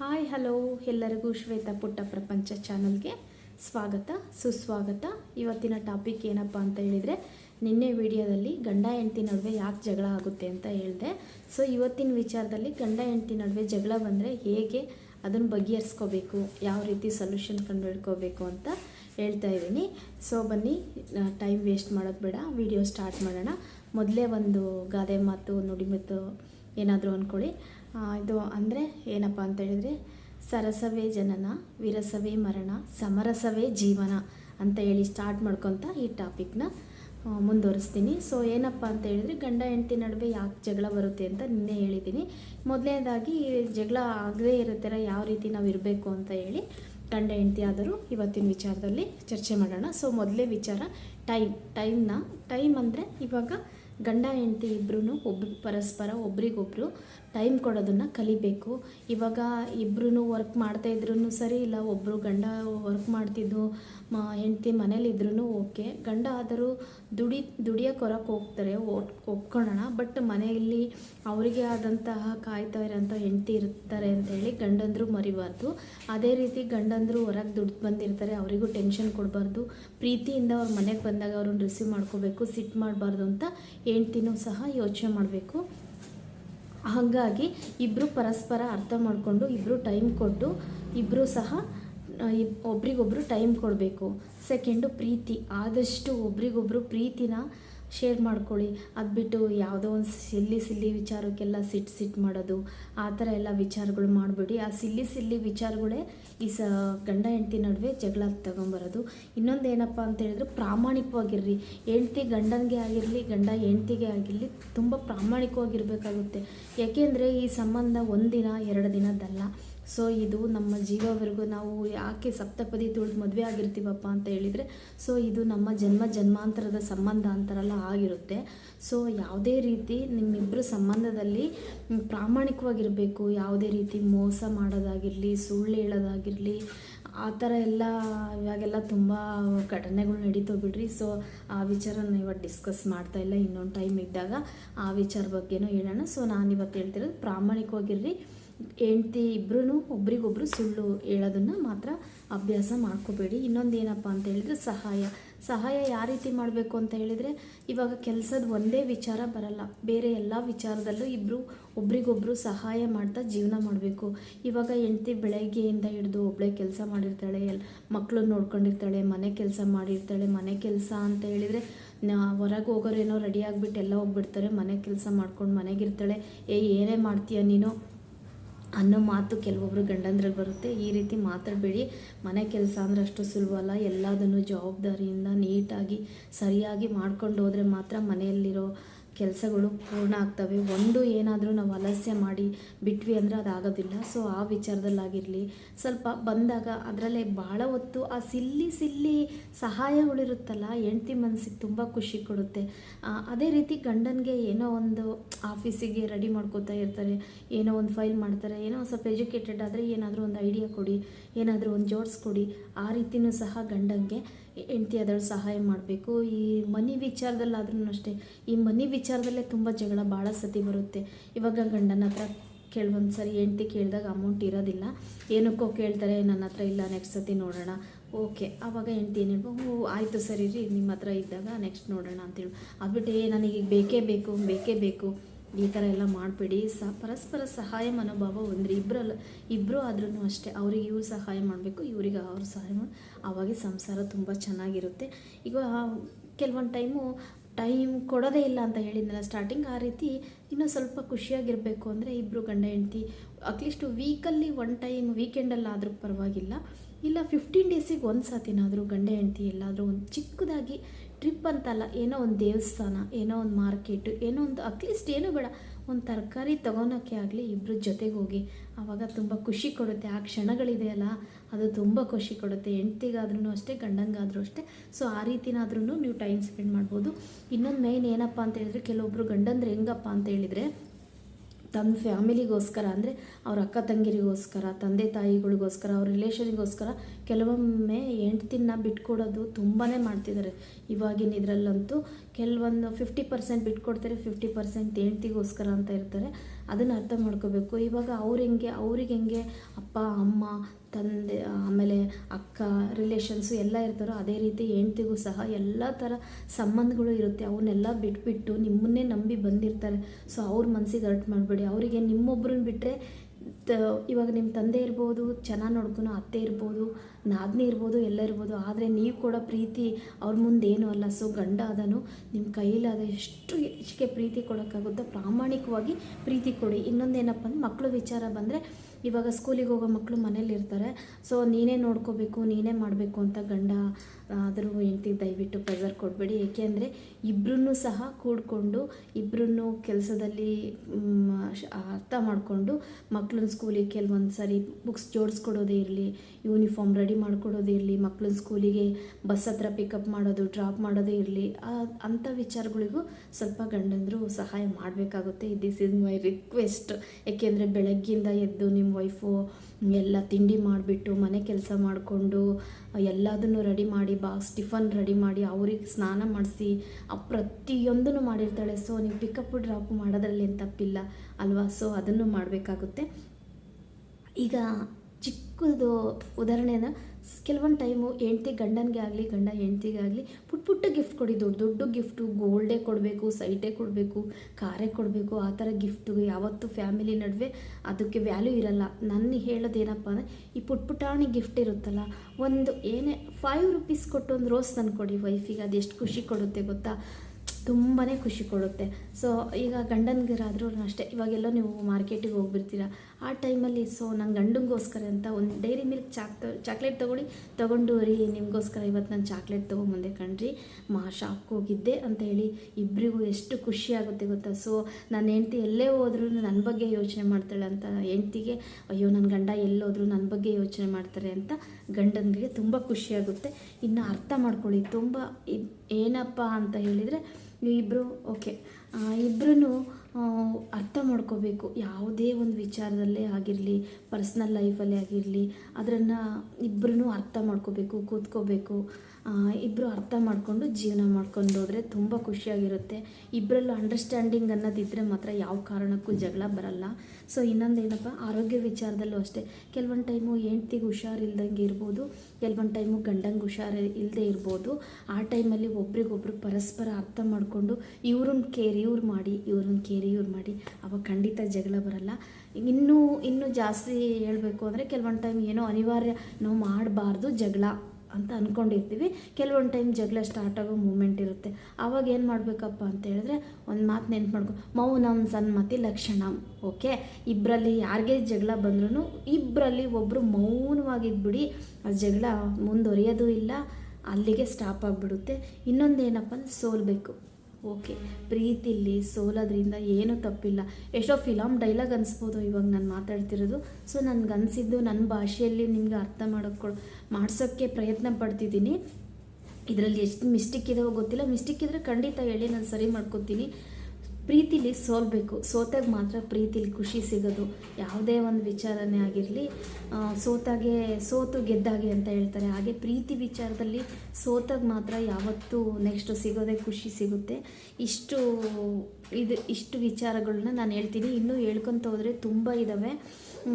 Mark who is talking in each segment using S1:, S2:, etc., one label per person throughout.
S1: Hi, hello. ಎಲ್ಲರಿಗೂ ಶ್ವೇತಾ ಪುಟ್ಟ ಪ್ರಪಂಚ ಚಾನಲ್ಗೆ ಸ್ವಾಗತ, ಸುಸ್ವಾಗತ. ಇವತ್ತಿನ ಟಾಪಿಕ್ ಏನಪ್ಪ ಅಂತ ಹೇಳಿದರೆ, ನಿನ್ನೆ ವಿಡಿಯೋದಲ್ಲಿ ಗಂಡ ಹೆಂಡತಿ ನಡುವೆ ಯಾಕೆ ಜಗಳ ಆಗುತ್ತೆ ಅಂತ ಹೇಳಿದೆ. ಸೊ, ಇವತ್ತಿನ ವಿಚಾರದಲ್ಲಿ ಗಂಡ ಹೆಂಡತಿ ನಡುವೆ ಜಗಳ ಬಂದರೆ ಹೇಗೆ ಅದನ್ನು ಬಗೆಹರಿಸ್ಕೋಬೇಕು, ಯಾವ ರೀತಿ ಸೊಲ್ಯೂಷನ್ ಕಂಡುಹಿಡ್ಕೋಬೇಕು ಅಂತ ಹೇಳ್ತಾ ಇದ್ದೀನಿ. ಸೊ, ಬನ್ನಿ ಟೈಮ್ ವೇಸ್ಟ್ ಮಾಡೋದು ಬೇಡ, ವಿಡಿಯೋ ಸ್ಟಾರ್ಟ್ ಮಾಡೋಣ. ಮೊದಲೇ ಒಂದು ಗಾದೆ ಮಾತು ನುಡಿಮುತ್ತು ಏನಾದರೂ ಅಂದ್ಕೊಳ್ಳಿ ಇದು ಅಂದರೆ ಏನಪ್ಪ ಅಂತ ಹೇಳಿದ್ರೆ, ಸರಸವೇ ಜನನ, ವಿರಸವೇ ಮರಣ, ಸಮರಸವೇ ಜೀವನ ಅಂತ ಹೇಳಿ ಸ್ಟಾರ್ಟ್ ಮಾಡ್ಕೊತ ಈ ಟಾಪಿಕ್ನ ಮುಂದುವರಿಸ್ತೀನಿ. ಸೊ ಏನಪ್ಪ ಅಂತ ಹೇಳಿದ್ರೆ, ಗಂಡ, ಹೆಂಡತಿ ನಡುವೆ ಯಾಕೆ ಜಗಳ ಬರುತ್ತೆ ಅಂತ ನಿನ್ನೆ ಹೇಳಿದ್ದೀನಿ. ಮೊದಲನೇದಾಗಿ ಜಗಳ ಆಗದೇ ಇರೋ ಯಾವ ರೀತಿ ನಾವು ಇರಬೇಕು ಅಂತ ಹೇಳಿ ಗಂಡ, ಹೆಂಡತಿ ಆದರೂ ಇವತ್ತಿನ ವಿಚಾರದಲ್ಲಿ ಚರ್ಚೆ ಮಾಡೋಣ. ಸೊ ಮೊದಲೇ ವಿಚಾರ, ಟೈಮ್, ಟೈಮ್ನ, ಟೈಮ್ ಅಂದರೆ ಇವಾಗ ಗಂಡ ಹೆಂಡತಿ ಇಬ್ಬರೂ ಒಬ್ಬ ಪರಸ್ಪರ ಒಬ್ರಿಗೊಬ್ರು ಟೈಮ್ ಕೊಡೋದನ್ನು ಕಲಿಬೇಕು. ಇವಾಗ ಇಬ್ಬರೂ ವರ್ಕ್ ಮಾಡ್ತಾ ಇದ್ರೂ ಸರಿ ಇಲ್ಲ ಒಬ್ಬರು ಗಂಡ ವರ್ಕ್ ಮಾಡ್ತಿದ್ದು, ಮ, ಹೆಂಡತಿ ಮನೇಲಿದ್ರೂ ಓಕೆ ಗಂಡ ಆದರೂ ದುಡಿ, ದುಡಿಯೋಕೆ ಹೊರಕ್ಕೆ ಹೋಗ್ತಾರೆ ಒಪ್ಕೊಳ್ಳೋಣ. ಬಟ್ ಮನೆಯಲ್ಲಿ ಅವರಿಗೆ ಆದಂತಹ ಕಾಯ್ತಾ ಇರೋಂಥ ಹೆಂಡತಿ ಇರ್ತಾರೆ ಅಂತೇಳಿ ಗಂಡಂದರು ಮರಿಬಾರ್ದು. ಅದೇ ರೀತಿ ಗಂಡಂದರು ಹೊರಗೆ ದುಡ್ಡು ಬಂದಿರ್ತಾರೆ, ಅವರಿಗೂ ಟೆನ್ಷನ್ ಕೊಡಬಾರ್ದು. ಪ್ರೀತಿಯಿಂದ ಅವ್ರ ಮನೆಗೆ ಬಂದಾಗ ಅವ್ರನ್ನ ರಿಸೀವ್ ಮಾಡ್ಕೋಬೇಕು ಸಿಟ್ ಮಾಡಬಾರ್ದು ಅಂತ ಹೆಂಡ್ತಿನೂ ಸಹ ಯೋಚನೆ ಮಾಡಬೇಕು. ಹಾಗಾಗಿ ಇಬ್ಬರು ಪರಸ್ಪರ ಅರ್ಥ ಮಾಡಿಕೊಂಡು ಇಬ್ಬರು ಟೈಮ್ ಕೊಟ್ಟು ಇಬ್ಬರು ಸಹ ಒಬ್ರಿಗೊಬ್ರು ಟೈಮ್ ಕೊಡಬೇಕು. ಸೆಕೆಂಡು ಪ್ರೀತಿ. ಆದಷ್ಟು ಒಬ್ರಿಗೊಬ್ರು ಪ್ರೀತಿನ ಶೇರ್ ಮಾಡ್ಕೊಳ್ಳಿ. ಅದು ಬಿಟ್ಟು ಯಾವುದೋ ಒಂದು ಸಿಲ್ಲಿ ಸಿಲ್ಲಿ ವಿಚಾರಕ್ಕೆಲ್ಲ ಸಿಟ್ಟು ಸಿಟ್ಟು ಮಾಡೋದು, ಆ ಥರ ಎಲ್ಲ ವಿಚಾರಗಳು ಮಾಡಬೇಡಿ. ಆ ಸಿಲ್ಲಿ ಸಿಲ್ಲಿ ವಿಚಾರಗಳೇ ಈ ಸ ಗಂಡ ಹೆಂಡತಿ ನಡುವೆ ಜಗಳ ತಗೊಂಬರೋದು. ಇನ್ನೊಂದು ಏನಪ್ಪ ಅಂತ ಹೇಳಿದ್ರೆ ಪ್ರಾಮಾಣಿಕವಾಗಿರ್ರಿ. ಹೆಂಡ್ತಿ ಗಂಡನಿಗೆ ಆಗಿರಲಿ, ಗಂಡ ಹೆಂಡ್ತಿಗೆ ಆಗಿರಲಿ ತುಂಬ ಪ್ರಾಮಾಣಿಕವಾಗಿರಬೇಕಾಗುತ್ತೆ. ಯಾಕೆಂದರೆ ಈ ಸಂಬಂಧ ಒಂದಿನ, ಎರಡು ದಿನದ್ದಲ್ಲ ಸೊ ಇದು ನಮ್ಮ ಜೀವವರೆಗೂ ನಾವು ಯಾಕೆ ಸಪ್ತಪದಿ ತುಳಿದು ಮದುವೆ ಆಗಿರ್ತೀವಪ್ಪ ಅಂತ ಹೇಳಿದರೆ ಸೊ ಇದು ನಮ್ಮ ಜನ್ಮ ಜನ್ಮಾಂತರದ ಸಂಬಂಧ ಅಂತಾರಲ್ಲ ಆಗಿರುತ್ತೆ. ಸೊ ಯಾವುದೇ ರೀತಿ ನಿಮ್ಮಿಬ್ಬರ ಸಂಬಂಧದಲ್ಲಿ ಪ್ರಾಮಾಣಿಕವಾಗಿರಬೇಕು, ಯಾವುದೇ ರೀತಿ ಮೋಸ ಮಾಡೋದಾಗಿರಲಿ, ಸುಳ್ಳು ಹೇಳೋದಾಗಿರಲಿ, ಆ ಥರ ಎಲ್ಲ ಇವಾಗೆಲ್ಲ ತುಂಬ ಘಟನೆಗಳು ನಡೀತೋ ಬಿಡ್ರಿ. ಸೊ ಆ ವಿಚಾರನ ಇವತ್ತು ಡಿಸ್ಕಸ್ ಮಾಡ್ತಾ ಇಲ್ಲ, ಇನ್ನೊಂದು ಟೈಮ್ ಇದ್ದಾಗ ಆ ವಿಚಾರ ಬಗ್ಗೆನೂ ಹೇಳೋಣ. ಸೊ ನಾನು ಇವತ್ತು ಹೇಳ್ತಿರೋದು ಪ್ರಾಮಾಣಿಕವಾಗಿರ್ರಿ ಹೆಂಡ್ತಿ ಇಬ್ಬರೂ ಒಬ್ರಿಗೊಬ್ರು ಸುಳ್ಳು ಹೇಳೋದನ್ನು ಮಾತ್ರ ಅಭ್ಯಾಸ ಮಾಡ್ಕೋಬೇಡಿ. ಇನ್ನೊಂದು ಏನಪ್ಪ ಅಂತ ಹೇಳಿದರೆ ಸಹಾಯ. ಸಹಾಯ ಯಾವ ರೀತಿ ಮಾಡಬೇಕು ಅಂತ ಹೇಳಿದರೆ ಇವಾಗ ಕೆಲಸದ ಒಂದೇ ವಿಚಾರ ಬರಲ್ಲ. ಬೇರೆ ಎಲ್ಲ ವಿಚಾರದಲ್ಲೂ ಇಬ್ಬರು ಒಬ್ರಿಗೊಬ್ರು ಸಹಾಯ ಮಾಡ್ತಾ ಜೀವನ ಮಾಡಬೇಕು. ಇವಾಗ ಹೆಂಡ್ತಿ ಬೆಳಗ್ಗೆಯಿಂದ ಹಿಡಿದು ಒಬ್ಬಳೇ ಕೆಲಸ ಮಾಡಿರ್ತಾಳೆ, ಎಲ್ ಮಕ್ಕಳು ನೋಡ್ಕೊಂಡಿರ್ತಾಳೆ, ಮನೆ ಕೆಲಸ ಮಾಡಿರ್ತಾಳೆ, ಮನೆ ಕೆಲಸ ಅಂತ ಹೇಳಿದರೆ ಹೊರಗೆ ಹೋಗೋರೇನೋ ರೆಡಿ ಆಗಿಬಿಟ್ಟು ಎಲ್ಲ ಹೋಗ್ಬಿಡ್ತಾರೆ, ಮನೆ ಕೆಲಸ ಮಾಡ್ಕೊಂಡು ಮನೆಗಿರ್ತಾಳೆ, ಏ, ಏನೇ ಮಾಡ್ತೀಯ ನೀನು? ಅನ್ನೋ ಮಾತು ಕೆಲವೊಬ್ರು ಗಂಡಂದ್ರಲ್ಲಿ ಬರುತ್ತೆ. ಈ ರೀತಿ ಮಾತಾಡಬೇಡಿ. ಮನೆ ಕೆಲಸ ಅಂದರೆ ಅಷ್ಟು ಸುಲಭ ಅಲ್ಲ. ಎಲ್ಲದನ್ನು ಜವಾಬ್ದಾರಿಯಿಂದ ನೀಟಾಗಿ, ಸರಿಯಾಗಿ ಮಾಡ್ಕೊಂಡು ಹೋದರೆ ಮಾತ್ರ ಮನೆಯಲ್ಲಿರೋ ಕೆಲಸಗಳು ಪೂರ್ಣ ಆಗ್ತವೆ. ಒಂದು ಏನಾದರೂ ನಾವು ಅಲಸ್ಯ ಮಾಡಿ ಬಿಟ್ವಿ ಅಂದರೆ ಅದಾಗೋದಿಲ್ಲ. ಸೊ ಆ ವಿಚಾರದಲ್ಲಾಗಿರಲಿ. ಸ್ವಲ್ಪ ಬಂದಾಗ ಅದರಲ್ಲೇ ಭಾಳ ಹೊತ್ತು ಆ ಸಿಲ್ಲಿ ಸಿಲ್ಲಿ ಸಹಾಯಗಳಿರುತ್ತಲ್ಲ ಹೆಂಡ್ತಿ ಮನಸ್ಸಿಗೆ ತುಂಬ ಖುಷಿ ಕೊಡುತ್ತೆ. ಅದೇ ರೀತಿ ಗಂಡನಿಗೆ ಏನೋ ಒಂದು ಆಫೀಸಿಗೆ ರೆಡಿ ಮಾಡ್ಕೋತಾ ಇರ್ತಾರೆ. ಏನೋ ಒಂದು ಫೈಲ್ ಮಾಡ್ತಾರೆ. ಏನೋ ಸ್ವಲ್ಪ ಎಜುಕೇಟೆಡ್ ಆದರೆ ಏನಾದರೂ ಒಂದು ಐಡಿಯಾ ಕೊಡಿ, ಏನಾದರೂ ಒಂದು ಜೋಡಿಸ್ಕೊಡಿ ಆ ರೀತಿಯೂ ಸಹ ಗಂಡನಿಗೆ ಹೆಂಡ್ತಿ ಅದರ ಸಹಾಯ ಮಾಡಬೇಕು. ಈ ಮನಿ ವಿಚಾರದಲ್ಲಾದ್ರೂ ಅಷ್ಟೇ. ಈ ಮನಿ ವಿಚಾರದಲ್ಲೇ ತುಂಬ ಜಗಳ ಭಾಳ ಸತಿ ಬರುತ್ತೆ. ಇವಾಗ ಗಂಡನ ಹತ್ರ ಕೆಲವೊಂದು ಸರಿ ಹೆಂಡ್ತಿ ಕೇಳಿದಾಗ ಅಮೌಂಟ್ ಇರೋದಿಲ್ಲ. ಏನಕ್ಕೋ ಕೇಳ್ತಾರೆ, ನನ್ನ ಹತ್ರ ಇಲ್ಲ ನೆಕ್ಸ್ಟ್ ಸತಿ ನೋಡೋಣ. ಓಕೆ ಆವಾಗ ಹೆಂಡ್ತಿ ಏನು ಹೇಳ್ಬೇಕು ಹ್ಞೂ, ಆಯಿತು ಸರಿ ರೀ, ನಿಮ್ಮ ಹತ್ರ ಇದ್ದಾಗ ನೆಕ್ಸ್ಟ್ ನೋಡೋಣ ಅಂತೇಳಿ ಅದ್ಬಿಟ್ಟು ಏ ನನಗೆ ಬೇಕೇ ಬೇಕು ಬೇಕೇ ಬೇಕು. ಈ ಥರ ಎಲ್ಲ ಮಾಡಬೇಡಿ. ಸಹ ಪರಸ್ಪರ ಸಹಾಯ ಮನೋಭಾವ ಒಂದ್ರಿ. ಇಬ್ಬರಲ್ಲ ಇಬ್ಬರು ಆದ್ರೂ ಅಷ್ಟೇ, ಅವ್ರಿಗೆ ಇವ್ರು ಸಹಾಯ ಮಾಡಬೇಕು, ಇವರಿಗೆ ಅವ್ರು ಸಹಾಯ ಮಾಡಿ ಆವಾಗ ಸಂಸಾರ ತುಂಬ ಚೆನ್ನಾಗಿರುತ್ತೆ. ಈಗ ಕೆಲವೊಂದು ಟೈಮು ಟೈಮ್ ಕೊಡೋದೇ ಇಲ್ಲ ಅಂತ ಹೇಳಿದ್ನಲ್ಲ ಸ್ಟಾರ್ಟಿಂಗ್ ಆ ರೀತಿ ಇನ್ನೂ ಸ್ವಲ್ಪ ಖುಷಿಯಾಗಿರಬೇಕು ಅಂದರೆ ಇಬ್ಬರು ಗಂಡ ಹೆಂಡ್ತಿ ಅಟ್ಲೀಸ್ಟ್ ವೀಕಲ್ಲಿ ಒನ್ ಟೈಮ್ ವೀಕೆಂಡಲ್ಲಾದರೂ ಪರವಾಗಿಲ್ಲ. ಇಲ್ಲ ಫಿಫ್ಟೀನ್ ಡೇಸಿಗೆ ಒಂದು ಸತಿನಾದರೂ ಗಂಡ ಹೆಂಡ್ತಿ ಎಲ್ಲಾದರೂ ಒಂದು ಚಿಕ್ಕದಾಗಿ ಟ್ರಿಪ್ ಅಂತಲ್ಲ, ಏನೋ ಒಂದು ದೇವಸ್ಥಾನ, ಏನೋ ಒಂದು ಮಾರ್ಕೆಟು ಏನೋ ಒಂದು ಅಟ್ಲೀಸ್ಟ್ ಏನೂ ಬೇಡ. ಒಂದು ತರಕಾರಿ ತೊಗೊಳಕ್ಕೆ ಆಗಲಿ ಇಬ್ಬರು ಜೊತೆಗೆ ಹೋಗಿ ಆವಾಗ ತುಂಬ ಖುಷಿ ಕೊಡುತ್ತೆ. ಆ ಕ್ಷಣಗಳಿದೆಯಲ್ಲ ಅದು ತುಂಬ ಖುಷಿ ಕೊಡುತ್ತೆ. ಹೆಂಡ್ತಿಗಾದ್ರೂ ಅಷ್ಟೇ ಗಂಡಂಗಾದರೂ ಅಷ್ಟೇ. ಸೊ ಆ ರೀತಿನಾದ್ರೂ ನೀವು ಟೈಮ್ ಸ್ಪೆಂಡ್ ಮಾಡ್ಬೋದು. ಇನ್ನೊಂದು ಮೇಯ್ನ್ ಏನಪ್ಪ ಅಂತ ಹೇಳಿದ್ರೆ ಕೆಲವೊಬ್ಬರು ಗಂಡಂದ್ರೆ ಹೆಂಗಪ್ಪ ಅಂತ ಹೇಳಿದರೆ ತಮ್ಮ ಫ್ಯಾಮಿಲಿಗೋಸ್ಕರ ಅಂದರೆ ಅವ್ರ ಅಕ್ಕ ತಂಗಿರಿಗೋಸ್ಕರ, ತಂದೆ ತಾಯಿಗಳಿಗೋಸ್ಕರ, ಅವ್ರ ರಿಲೇಷನ್ಗೋಸ್ಕರ ಕೆಲವೊಮ್ಮೆ ಹೆಂಡ್ತಿನ ಬಿಟ್ಕೊಡೋದು ತುಂಬಾ ಮಾಡ್ತಿದ್ದಾರೆ ಇವಾಗಿನ ಇದರಲ್ಲಂತೂ ಕೆಲವೊಂದು ಫಿಫ್ಟಿ ಪರ್ಸೆಂಟ್ ಬಿಟ್ಕೊಡ್ತಾರೆ ಫಿಫ್ಟಿ ಪರ್ಸೆಂಟ್ ಹೆಂಡ್ತಿಗೋಸ್ಕರ ಅಂತ ಇರ್ತಾರೆ. ಅದನ್ನು ಅರ್ಥ ಮಾಡ್ಕೋಬೇಕು. ಇವಾಗ ಅವ್ರು ಹೆಂಗೆ, ಅವ್ರಿಗೆ ಹೆಂಗೆ ಅಪ್ಪ, ಅಮ್ಮ ತಂದೆ ಆಮೇಲೆ ಅಕ್ಕ ರಿಲೇಷನ್ಸು ಎಲ್ಲ ಇರ್ತಾರೋ ಅದೇ ರೀತಿ ಹೆಂಡ್ತಿಗೂ ಸಹ ಎಲ್ಲ ಥರ ಸಂಬಂಧಗಳು ಇರುತ್ತೆ. ಅವನ್ನೆಲ್ಲ ಬಿಟ್ಬಿಟ್ಟು ನಿಮ್ಮನ್ನೇ ನಂಬಿ ಬಂದಿರ್ತಾರೆ. ಸೊ ಅವ್ರ ಮನಸ್ಸಿಗೆ ಹರ್ಟ್ ಮಾಡಬೇಡಿ. ಅವರಿಗೆ ನಿಮ್ಮೊಬ್ಬರನ್ನ ಬಿಟ್ಟರೆ ತ, ಇವಾಗ ನಿಮ್ಮ ತಂದೆ ಇರ್ಬೋದು, ಚೆನ್ನಾಗಿ ನೋಡ್ಕೊಳೋ ಅತ್ತೆ ಇರ್ಬೋದು, ನಾದಿನಿ ಇರ್ಬೋದು, ಎಲ್ಲ ಇರ್ಬೋದು. ಆದರೆ ನೀವು ಕೊಡೋ ಪ್ರೀತಿ ಅವ್ರ ಮುಂದೆ ಏನೂ ಅಲ್ಲ. ಸೊ ಗಂಡ ಅದನು ನಿಮ್ಮ ಕೈಲಾದ ಎಷ್ಟು ಹೆಚ್ಚಿಗೆ ಪ್ರೀತಿ ಕೊಡೋಕ್ಕಾಗುತ್ತೋ ಪ್ರಾಮಾಣಿಕವಾಗಿ ಪ್ರೀತಿ ಕೊಡಿ. ಇನ್ನೊಂದೇನಪ್ಪ ಅಂದ್ರೆ ಮಕ್ಕಳು ವಿಚಾರ ಬಂದರೆ ಇವಾಗ ಸ್ಕೂಲಿಗೆ ಹೋಗೋ ಮಕ್ಕಳು ಮನೇಲಿರ್ತಾರೆ ಸೊ ನೀನೇ ನೋಡ್ಕೋಬೇಕು, ನೀನೇ ಮಾಡಬೇಕು ಅಂತ ಗಂಡ ಆದರೂ ಹೆಂಡ್ತಿ ದಯವಿಟ್ಟು ಪ್ರೆಸರ್ ಕೊಡಬೇಡಿ. ಏಕೆಂದರೆ ಇಬ್ಬರೂ ಸಹ ಕೂಡಿಕೊಂಡು ಇಬ್ಬರೂ ಕೆಲಸದಲ್ಲಿ ಅರ್ಥ ಮಾಡಿಕೊಂಡು ಮಕ್ಕಳನ್ನ ಸ್ಕೂಲಿಗೆ ಕೆಲವೊಂದು ಸಾರಿ ಬುಕ್ಸ್ ಜೋಡಿಸ್ಕೊಡೋದೇ ಇರಲಿ ಯೂನಿಫಾರ್ಮ್ ರೆಡಿ ಮಾಡ್ಕೊಡೋದೇ ಇರಲಿ, ಮಕ್ಳನ್ನ ಸ್ಕೂಲಿಗೆ ಬಸ್ ಹತ್ರ ಪಿಕಪ್ ಮಾಡೋದು ಡ್ರಾಪ್ ಮಾಡೋದೇ ಇರಲಿ ಅಂಥ ವಿಚಾರಗಳಿಗೂ ಸ್ವಲ್ಪ ಗಂಡಂದರು ಸಹಾಯ ಮಾಡಬೇಕಾಗುತ್ತೆ. ದಿಸ್ ಇಸ್ ಮೈ ರಿಕ್ವೆಸ್ಟ್ ಏಕೆಂದರೆ ಬೆಳಗ್ಗಿಂದ ಎದ್ದು ನಿಮ್ಮ ವೈಫು ಎಲ್ಲ ತಿಂಡಿ ಮಾಡಿಬಿಟ್ಟು ಮನೆ ಕೆಲಸ ಮಾಡಿಕೊಂಡು, ಎಲ್ಲದನ್ನು ರೆಡಿ ಮಾಡಿ ಬಾಕ್ಸ್ ಟಿಫನ್ ರೆಡಿ ಮಾಡಿ ಅವ್ರಿಗೆ ಸ್ನಾನ ಮಾಡಿಸಿ, ಆ ಪ್ರತಿಯೊಂದನ್ನು ಮಾಡಿರ್ತಾಳೆ. ಸೊ ನೀವು ಪಿಕಪ್ ಡ್ರಾಪ್ ಮಾಡೋದ್ರಲ್ಲಿ ಏನು ತಪ್ಪಿಲ್ಲ ಅಲ್ವಾ? ಸೊ ಅದನ್ನು ಮಾಡಬೇಕಾಗುತ್ತೆ. ಈಗ ಚಿಕ್ಕದು ಉದಾಹರಣೆನ ಕೆಲವೊಂದು ಟೈಮು ಹೆಂಡ್ತಿ ಗಂಡನಿಗೆ ಆಗಲಿ, ಗಂಡ ಹೆಂಡ್ತಿಗೆ ಆಗಲಿ ಪುಟ್ಟ ಪುಟ್ಟ ಗಿಫ್ಟ್ ಕೊಡಿ ದೊಡ್ಡ ದೊಡ್ಡ ಗಿಫ್ಟು ಗೋಲ್ಡೇ ಕೊಡಬೇಕು ಸೈಟೇ ಕೊಡಬೇಕು ಕಾರೇ ಕೊಡಬೇಕು, ಆ ಥರ ಗಿಫ್ಟು ಯಾವತ್ತೂ ಫ್ಯಾಮಿಲಿ ನಡುವೆ ಅದಕ್ಕೆ ವ್ಯಾಲ್ಯೂ ಇರಲ್ಲ. ನನ್ನ ಹೇಳೋದೇನಪ್ಪ ಅಂದರೆ, ಈ ಪುಟ್ ಪುಟಾಣಿ ಗಿಫ್ಟ್ ಇರುತ್ತಲ್ಲ, ಒಂದು ಏನೇ ಫೈವ್ ರುಪೀಸ್ ಕೊಟ್ಟು ಒಂದು ರೋಸ್ ತಂದು ಕೊಡಿ ವೈಫಿಗೆ ಎಷ್ಟು ಖುಷಿ ಕೊಡುತ್ತೆ ಗೊತ್ತಾ? ತುಂಬಾ ಖುಷಿ ಕೊಡುತ್ತೆ. ಸೊ ಈಗ ಗಂಡನಿಗಿರಾದ್ರೂ ಅಷ್ಟೇ, ಇವಾಗೆಲ್ಲ ನೀವು ಮಾರ್ಕೆಟಿಗೆ ಹೋಗ್ಬಿರ್ತೀರ ಆ ಟೈಮಲ್ಲಿ ಸೊ ನನ್ನ ಗಂಡಂಗೋಸ್ಕರ ಅಂತ ಒಂದು ಡೈರಿ ಮಿಲ್ಕ್ ಚಾಕ್ ಚಾಕ್ಲೇಟ್ ತೊಗೊಳ್ಳಿ. ತೊಗೊಂಡು ರೀ, ನಿಮಗೋಸ್ಕರ ಇವತ್ತು ನಾನು ಚಾಕ್ಲೇಟ್ ತೊಗೊಂಬಂದೆ ಕಣ್ರಿ. ಮಾ, ಶಾಪ್ಗೆ ಹೋಗಿದ್ದೆ ಅಂತ ಹೇಳಿ ಇಬ್ಬರಿಗೂ ಎಷ್ಟು ಖುಷಿ ಆಗುತ್ತೆ ಗೊತ್ತಾ? ಸೊ ನನ್ನ ಹೆಂಡ್ತಿ ಎಲ್ಲೇ ಹೋದ್ರೂ ನನ್ನ ಬಗ್ಗೆ ಯೋಚನೆ ಮಾಡ್ತಾಳೆ ಅಂತ ಹೆಂಡ್ತಿಗೆ, ಅಯ್ಯೋ ನನ್ನ ಗಂಡ ಎಲ್ಲೋದ್ರು ನನ್ನ ಬಗ್ಗೆ ಯೋಚನೆ ಮಾಡ್ತಾರೆ ಅಂತ ಗಂಡನಿಗೆ ತುಂಬ ಖುಷಿಯಾಗುತ್ತೆ ಇನ್ನು ಅರ್ಥ ಮಾಡ್ಕೊಳ್ಳಿ, ತುಂಬ ಏನಪ್ಪ ಅಂತ ಹೇಳಿದರೆ ಇಬ್ಬರು ಓಕೆ ಇಬ್ಬರೂ ಅರ್ಥ ಮಾಡ್ಕೋಬೇಕು. ಯಾವುದೇ ಒಂದು ವಿಚಾರದಲ್ಲೇ ಆಗಿರಲಿ ಪರ್ಸ್ನಲ್ ಲೈಫಲ್ಲೇ ಆಗಿರಲಿ ಅದನ್ನು ಇಬ್ಬರೂ ಅರ್ಥ ಮಾಡ್ಕೋಬೇಕು, ಕೂತ್ಕೋಬೇಕು. ಇಬ್ಬರು ಅರ್ಥ ಮಾಡಿಕೊಂಡು ಜೀವನ ಮಾಡ್ಕೊಂಡು ಹೋದರೆ ತುಂಬ ಖುಷಿಯಾಗಿರುತ್ತೆ. ಇಬ್ಬರಲ್ಲೂ ಅಂಡರ್ಸ್ಟ್ಯಾಂಡಿಂಗ್ ಅನ್ನೋದಿದ್ದರೆ ಮಾತ್ರ ಯಾವ ಕಾರಣಕ್ಕೂ ಜಗಳ ಬರಲ್ಲ. ಸೊ ಇನ್ನೊಂದು ಏನಪ್ಪ ಆರೋಗ್ಯ ವಿಚಾರದಲ್ಲೂ ಅಷ್ಟೇ. ಕೆಲವೊಂದು ಟೈಮು ಹೆಂಡ್ತಿಗೆ ಹುಷಾರಿಲ್ದಂಗೆ ಇರ್ಬೋದು, ಕೆಲವೊಂದು ಟೈಮು ಗಂಡಂಗೆ ಹುಷಾರು ಇಲ್ಲದೆ ಇರ್ಬೋದು. ಆ ಟೈಮಲ್ಲಿ ಒಬ್ರಿಗೊಬ್ರು ಪರಸ್ಪರ ಅರ್ಥ ಮಾಡಿಕೊಂಡು ಇವ್ರನ್ನ ಕೇರ್ ಇವ್ರು ಮಾಡಿ ಇವ್ರನ್ನ ಕೇರ್ ಇವ್ರು ಮಾಡಿ, ಅವಾಗ ಖಂಡಿತ ಜಗಳ ಬರಲ್ಲ. ಇನ್ನೂ ಇನ್ನೂ ಜಾಸ್ತಿ ಹೇಳಬೇಕು ಅಂದರೆ ಕೆಲವೊಂದು ಟೈಮ್ ಏನೋ ಅನಿವಾರ್ಯ ನಾವು ಮಾಡಬಾರ್ದು ಜಗಳ. ಅಂತ ಅಂದ್ಕೊಂಡಿರ್ತೀವಿ ಕೆಲವೊಂದು ಟೈಮ್ ಜಗಳ ಸ್ಟಾರ್ಟ್ ಆಗೋ ಮೂಮೆಂಟ್ ಇರುತ್ತೆ. ಆವಾಗ ಏನು ಮಾಡಬೇಕಪ್ಪ ಅಂತ ಹೇಳಿದ್ರೆ ಒಂದು ಮಾತು ನೆನ್ಪು ಮಾಡ್ಕೊ ಮೌನಂ ಸನ್ಮತಿ ಲಕ್ಷಣ. ಓಕೆ? ಇಬ್ಬರಲ್ಲಿ ಯಾರಿಗೆ ಜಗಳ ಬಂದ್ರೂ ಇಬ್ಬರಲ್ಲಿ ಒಬ್ಬರು ಮೌನವಾಗಿದ್ಬಿಡಿ, ಆ ಜಗಳ ಮುಂದುವರಿಯೋದು ಇಲ್ಲ, ಅಲ್ಲಿಗೆ ಸ್ಟಾಪ್ ಆಗಿಬಿಡುತ್ತೆ. ಇನ್ನೊಂದು ಏನಪ್ಪ ಅಂದ್ರೆ ಸೋಲ್ಬೇಕು. ಓಕೆ ಪ್ರೀತಿಲಿ ಸೋಲೋದ್ರಿಂದ ಏನೂ ತಪ್ಪಿಲ್ಲ. ಎಷ್ಟೋ ಫಿಲಮ್ ಡೈಲಾಗ್ ಅನಿಸ್ಬೋದು ಇವಾಗ ನಾನು ಮಾತಾಡ್ತಿರೋದು. ಸೊ ನನಗೆ ಅನಿಸಿದ್ದು ನನ್ನ ಭಾಷೆಯಲ್ಲಿ ನಿಮಗೆ ಅರ್ಥ ಮಾಡೋಕ್ಕೆ ಮಾಡಿಸೋಕ್ಕೆ ಪ್ರಯತ್ನ ಪಡ್ತಿದ್ದೀನಿ. ಇದರಲ್ಲಿ ಎಷ್ಟು ಮಿಸ್ಟೇಕ್ ಇದಾವೋ ಗೊತ್ತಿಲ್ಲ. ಮಿಸ್ಟೇಕ್ ಇದ್ದರೆ ಖಂಡಿತ ಹೇಳಿ, ನಾನು ಸರಿ ಮಾಡ್ಕೊತೀನಿ. ಪ್ರೀತಿಲಿ ಸೋಲ್ಬೇಕು. ಸೋತಾಗ ಮಾತ್ರ ಪ್ರೀತಿಲಿ ಖುಷಿ ಸಿಗೋದು. ಯಾವುದೇ ಒಂದು ವಿಚಾರನೇ ಆಗಿರಲಿ ಸೋತಾಗೆ, ಸೋತು ಗೆದ್ದಾಗೆ ಅಂತ ಹೇಳ್ತಾರೆ. ಹಾಗೆ ಪ್ರೀತಿ ವಿಚಾರದಲ್ಲಿ ಸೋತಾಗ ಮಾತ್ರ ಯಾವತ್ತೂ ನೆಕ್ಸ್ಟು ಸಿಗೋದೇ ಖುಷಿ ಸಿಗುತ್ತೆ. ಇಷ್ಟು ಇದು ಇಷ್ಟು ವಿಚಾರಗಳನ್ನ ನಾನು ಹೇಳ್ತೀನಿ. ಇನ್ನೂ ಹೇಳ್ಕೊತ ಹೋದರೆ ತುಂಬ ಇದ್ದಾವೆ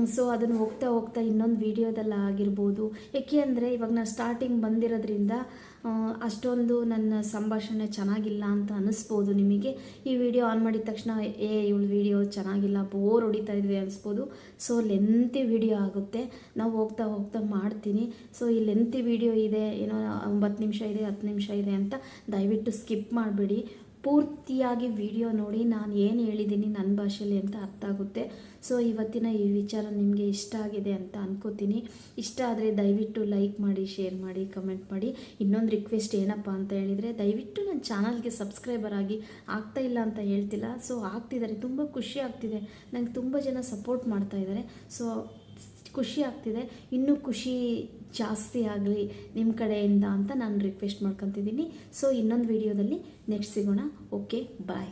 S1: ಸೊ ಅದನ್ನು ಹೋಗ್ತಾ ಹೋಗ್ತಾ ಇನ್ನೊಂದು ವೀಡಿಯೋದಲ್ಲಿ ಆಗಿರ್ಬೋದು. ಏಕೆ ಅಂದರೆ ಇವಾಗ ನಾನು ಸ್ಟಾರ್ಟಿಂಗ್ ಬಂದಿರೋದ್ರಿಂದ ಅಷ್ಟೊಂದು ನನ್ನ ಸಂಭಾಷಣೆ ಚೆನ್ನಾಗಿಲ್ಲ ಅಂತ ಅನ್ನಿಸ್ಬೋದು ನಿಮಗೆ. ಈ ವಿಡಿಯೋ ಆನ್ ಮಾಡಿದ ತಕ್ಷಣ, ಏ, ಇವಳು ವಿಡಿಯೋ ಚೆನ್ನಾಗಿಲ್ಲ ಬೋರ್ ಹೊಡಿತಾ ಇದೆ ಅನಿಸ್ಬೋದು. ಸೊ ಲೆಂತಿ ವಿಡಿಯೋ ಆಗುತ್ತೆ. ನಾವು ಹೋಗ್ತಾ ಹೋಗ್ತಾ ಮಾಡ್ತೀನಿ. ಸೊ ಈ ಲೆಂತಿ ವಿಡಿಯೋ ಇದೆ, ಏನೋ ಒಂಬತ್ತು ನಿಮಿಷ ಇದೆ, ಹತ್ತು ನಿಮಿಷ ಇದೆ ಅಂತ ದಯವಿಟ್ಟು ಸ್ಕಿಪ್ ಮಾಡಬೇಡಿ. ಪೂರ್ತಿಯಾಗಿ ವಿಡಿಯೋ ನೋಡಿ ನಾನು ಏನು ಹೇಳಿದ್ದೀನಿ ನನ್ನ ಭಾಷೆಯಲ್ಲಿ ಅಂತ ಅರ್ಥ ಆಗುತ್ತೆ. ಸೊ ಇವತ್ತಿನ ಈ ವಿಚಾರ ನಿಮಗೆ ಇಷ್ಟ ಆಗಿದೆ ಅಂತ ಅನ್ಕೋತೀನಿ. ಇಷ್ಟ ಆದರೆ ದಯವಿಟ್ಟು ಲೈಕ್ ಮಾಡಿ ಶೇರ್ ಮಾಡಿ ಕಮೆಂಟ್ ಮಾಡಿ. ಇನ್ನೊಂದು ರಿಕ್ವೆಸ್ಟ್ ಏನಪ್ಪ ಅಂತ ಹೇಳಿದರೆ, ದಯವಿಟ್ಟು ನನ್ನ ಚಾನಲ್ಗೆ ಸಬ್ಸ್ಕ್ರೈಬರ್ ಆಗಿ ಆಗ್ತಾ ಇಲ್ಲ ಅಂತ ಹೇಳ್ತಿಲ್ಲ. ಸೊ ಆಗ್ತಿದ್ದಾರೆ. ತುಂಬ ಖುಷಿ ಆಗ್ತಿದೆ. ನಂಗೆ ತುಂಬ ಜನ ಸಪೋರ್ಟ್ ಮಾಡ್ತಾ ಇದ್ದಾರೆ. ಸೊ ಖುಷಿ ಆಗ್ತಿದೆ. ಇನ್ನೂ ಖುಷಿ ಜಾಸ್ತಿ ಆಗಲಿ ನಿಮ್ಮ ಕಡೆಯಿಂದ ಅಂತ ನಾನು ರಿಕ್ವೆಸ್ಟ್ ಮಾಡ್ಕೊತಿದ್ದೀನಿ. ಸೊ ಇನ್ನೊಂದು ವಿಡಿಯೋದಲ್ಲಿ ನೆಕ್ಸ್ಟ್ ಸಿಗೋಣ. Okay bye